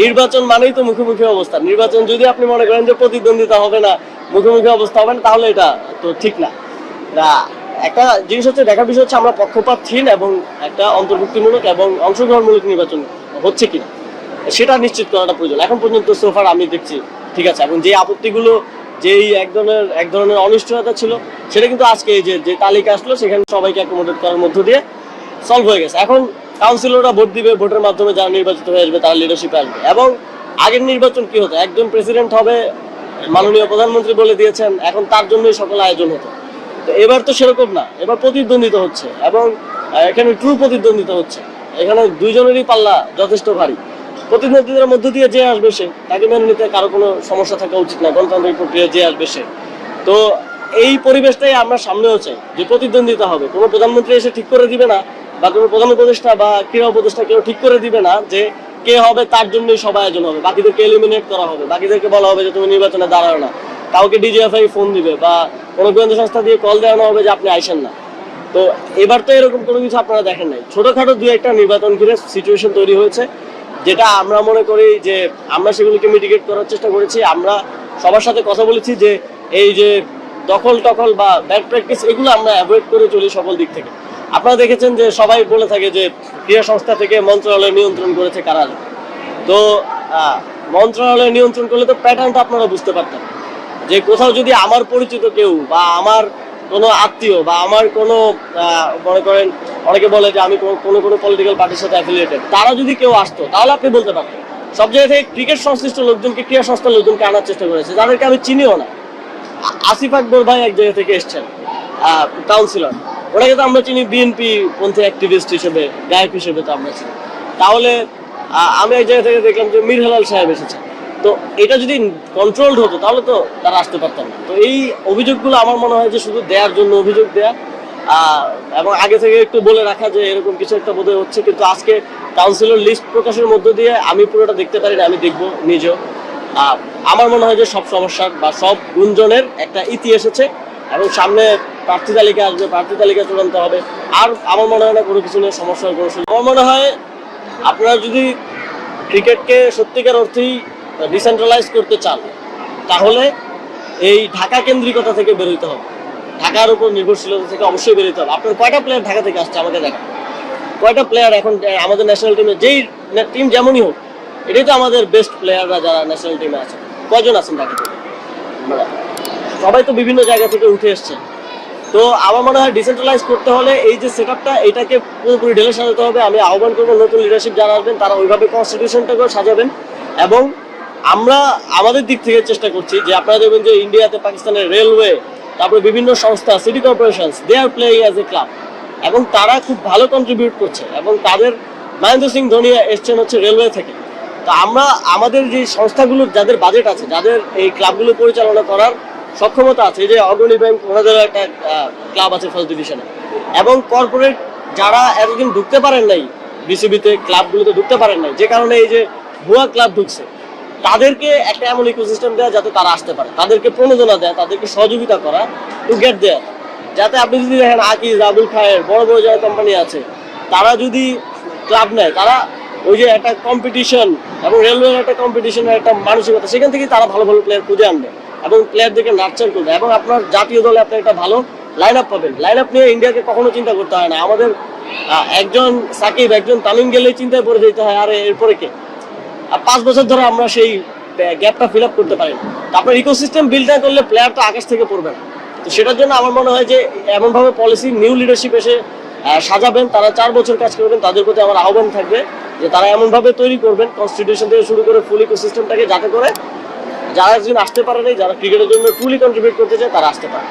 নির্বাচন মানেই তো মুখোমুখি অবস্থা। নির্বাচন যদি আপনি মনে করেন যে প্রতিদ্বন্দ্বিতা হবে না, মুখোমুখি অবস্থা হবে না, তাহলে এটা তো ঠিক না। একটা জিনিস হচ্ছে, দেখার বিষয় হচ্ছে আমরা পক্ষপাতহীন এবং একটা অন্তর্ভুক্তিমূলক এবং অংশগ্রহণমূলক নির্বাচন হচ্ছে কিনা, সেটা নিশ্চিত করাটা প্রয়োজন। এখন পর্যন্ত সোফার আমি দেখছি, ঠিক আছে? এবং যে আপত্তিগুলো, যেই এক ধরনের এক ধরনের অনিশ্চয়তা ছিল, সেটা কিন্তু আজকে এই যে যে তালিকা আসলো, সেখানে সবাইকে অ্যাকোমোডেট করার মধ্য দিয়ে সলভ হয়ে গেছে। এখন কাউন্সিলররা ভোট দিবে, ভোটের মাধ্যমে যারা নির্বাচিত হয়ে আসবে, তারা লিডারশিপে আসবে। এবং আগের নির্বাচন কি হতো? একজন প্রেসিডেন্ট হবে, মাননীয় প্রধানমন্ত্রী বলে দিয়েছেন, এখন তার জন্যই সকল আয়োজন হতো। তো এবার তো সেরকম না, এবার প্রতিদ্বন্দ্বিতা হচ্ছে এবং এখানে ট্রু প্রতিদ্বন্দ্বিতা হচ্ছে। এখানে দুইজনেরই পাল্লা যথেষ্ট ভারী। প্রতিদ্বন্দ্বিতার মধ্য দিয়ে যে আসবে সে, তাকে মেনে নিতে কারও কোনো সমস্যা থাকা উচিত না, গণতান্ত্রিক প্রক্রিয়া যে আসবে সে। তো এই পরিবেশটাই আমরা সামনেও চাই যে প্রতিদ্বন্দ্বিতা হবে। কোনো প্রধানমন্ত্রী এসে ঠিক করে দিবে না বা কোনো প্রধান উপদেষ্টা বা ক্রীড়া উপদেষ্টা কেউ ঠিক করে দিবে না যে কে হবে, তার জন্যই সবাই আয়োজন হবে। বাকিদেরকে এলিমিনেট করা হবে। বাকিদেরকে বলা হবে যে তুমি নির্বাচনে দাঁড়াও না। কাউকে ডিজিএফআই ফোন দিবে বা কোনো গোয়েন্দা সংস্থা দিয়ে কল দেওয়ানো হবে যে আপনি আইসেন না। তো এবার তো এরকম কোনো কিছু আপনারা দেখেন নাই। ছোটখাটো দু একটা নির্বাচন ঘিরে সিচুয়েশন তৈরি হয়েছে। যেটা আমরা মনে করি যে আমরা সেগুলোকে মিটিগেট করার চেষ্টা করেছি। আমরা সবার সাথে কথা বলেছি যে এই যে দখল টখল বা ব্যাড প্র্যাকটিস এগুলো আমরা অ্যাভয়েড করে চলি সকল দিক থেকে। আপনারা দেখেছেন যে সবাই বলে থাকে যে ক্রীড়া সংস্থা থেকে মন্ত্রণালয় নিয়ন্ত্রণ করেছে কারা তো মন্ত্রণালয় নিয়ন্ত্রণ করলে তো প্যাটার্নটা আপনারা বুঝতে পারতেন। যে কোথাও যদি আমার পরিচিত কেউ বা আমার কোনো আত্মীয় বা আমার কোনো মনে করেন অনেকে বলে যে আমি কোনো- কোনো পলিটিক্যাল পার্টির সাথে অ্যাফিলিয়েটেড তারা যদি কেউ আসতো, তাহলে আপনি বলতে পারতেন। সব জায়গা থেকে ক্রিকেট সংশ্লিষ্ট লোকজনকে, ক্রীড়া সংস্থার লোকজনকে আনার চেষ্টা করেছে, যাদেরকে আমি চিনিও না। আসিফ আকবর ভাই এক জায়গা থেকে এসছেন কাউন্সিলর ওনাকে তো আমরা চিনি বিএনপি পন্থী অ্যাক্টিভিস্ট হিসেবে, গায়ক হিসেবে তো আমরা চিনি। তাহলে আমি এক জায়গা থেকে দেখলাম যে মীর হেলাল সাহেব এসেছে। তো এটা যদি কন্ট্রোলড হতো, তাহলে তো তারা আসতে পারতাম না। তো এই অভিযোগগুলো আমার মনে হয় যে শুধু দেওয়ার জন্য অভিযোগ দেয়া এবং আগে থেকে একটু বলে রাখা যে এরকম কিছু একটা বোধহয় হচ্ছে, কিন্তু আজকে কাউন্সিলর লিস্ট প্রকাশের মধ্য দিয়ে আমি পুরোটা দেখতে পারি না, আমি দেখব নিজেও। আমার মনে হয় যে সব সমস্যার বা সব গুঞ্জনের একটা ইতি এসেছে। এবং সামনে প্রার্থী তালিকা আসবে, প্রার্থী তালিকা চূড়ান্ত হবে। আর আমার মনে হয় না কোনো কিছু নিয়ে সমস্যার কোনো আমার মনে হয় আপনারা যদি ক্রিকেটকে সত্যিকার অর্থেই ডিসেন্ট্রালাইজ করতে চান, তাহলে এই ঢাকা কেন্দ্রিকতা থেকে বেরোতে হবে। ঢাকার উপর নির্ভরশীলতা থেকে অবশ্যই বেরোতে হবে। আপনার কয়টা প্লেয়ার ঢাকা থেকে আসছে আমাকে দেখা কয়টা প্লেয়ার এখন আমাদের ন্যাশনাল টিমে যেই টিম যেমনই হোক, এটাই তো আমাদের বেস্ট প্লেয়াররা যারা ন্যাশনাল টিমে আছে। কয়জন আছেন ঢাকা থেকে? সবাই তো বিভিন্ন জায়গা থেকে উঠে এসছে। তো আমার মনে হয় ডিসেন্ট্রালাইজ করতে হলে এই যে সেট আপটা এটাকে পুরোপুরি ঢেলে সাজাতে হবে। আমি আহ্বান করব নতুন লিডারশিপ যারা আসবেন, তারা ওইভাবে কনস্টিটিউশনটাকে সাজাবেন। এবং আমরা আমাদের দিক থেকে চেষ্টা করছি যে আপনারা দেখবেন যে ইন্ডিয়াতে পাকিস্তানের রেলওয়ে তারপরে বিভিন্ন সংস্থা city corporations they are playing as a club এবং তারা খুব ভালো কন্ট্রিবিউট করছে। এবং তাদের মহেন্দ্র সিং ধোনি এসছেন হচ্ছে রেলওয়ে থেকে। তো আমরা, আমাদের যে সংস্থাগুলোর যাদের বাজেট আছে, যাদের এই ক্লাবগুলো পরিচালনা করার সক্ষমতা আছে যে অগ্রণী ব্যাংক ওনাদেরও একটা ক্লাব আছে ফার্স্ট ডিভিশনে এবং কর্পোরেট যারা এতদিন ঢুকতে পারেন নাই বিসিবিতে ক্লাবগুলোতে ঢুকতে পারেন নাই, যে কারণে এই যে ভুয়া ক্লাব ঢুকছে, তাদেরকে একটা এমন ইকোসিস্টেম দেওয়া যাতে তারা আসতে পারে, তাদেরকে প্রণোদনা দেয়, তাদেরকে সহযোগিতা করা টু গেট দেয়ার যাতে আপনি যদি দেখেন আকিজ, আবুল খায়ের বড় বড় যারা কোম্পানি আছে, তারা যদি ক্লাব নেয়, তারা ওই যে একটা কম্পিটিশন এবং রেলওয়ের একটা কম্পিটিশনের একটা মানসিকতা, সেখান থেকেই তারা ভালো ভালো প্লেয়ার খুঁজে আনবে। এবং প্লেয়ারদেরকে নার্চার করবে। এবং আপনার জাতীয় দলে আপনি একটা ভালো লাইন আপ পাবেন। লাইন আপ নিয়ে ইন্ডিয়াকে কখনো চিন্তা করতে হয় না। আমাদের একজন সাকিব, একজন তামিম গেলেই চিন্তায় পড়ে যেতে হয়, আর এরপরে কে? আর পাঁচ বছর ধরে আমরা সেই গ্যাপটা ফিল আপ করতে পারি না। তো আপনার ইকোসিস্টেম বিল্ড না করলে প্লেয়ার তো আকাশ থেকে পড়বে না। তো সেটার জন্য আমার মনে হয় যে এমনভাবে পলিসি নিউ লিডারশিপ এসে সাজাবেন। তারা চার বছর কাজ করবেন, তাদের প্রতি আমার আহ্বান থাকবে যে তারা এমনভাবে তৈরি করবেন কনস্টিটিউশন থেকে শুরু করে ফুল ইকোসিস্টেমটাকে যাতে করে যারা একদিন আসতে পারে নাই, যারা ক্রিকেটের জন্য ট্রুলি কন্ট্রিবিউট করতে চায়, তারা আসতে পারে।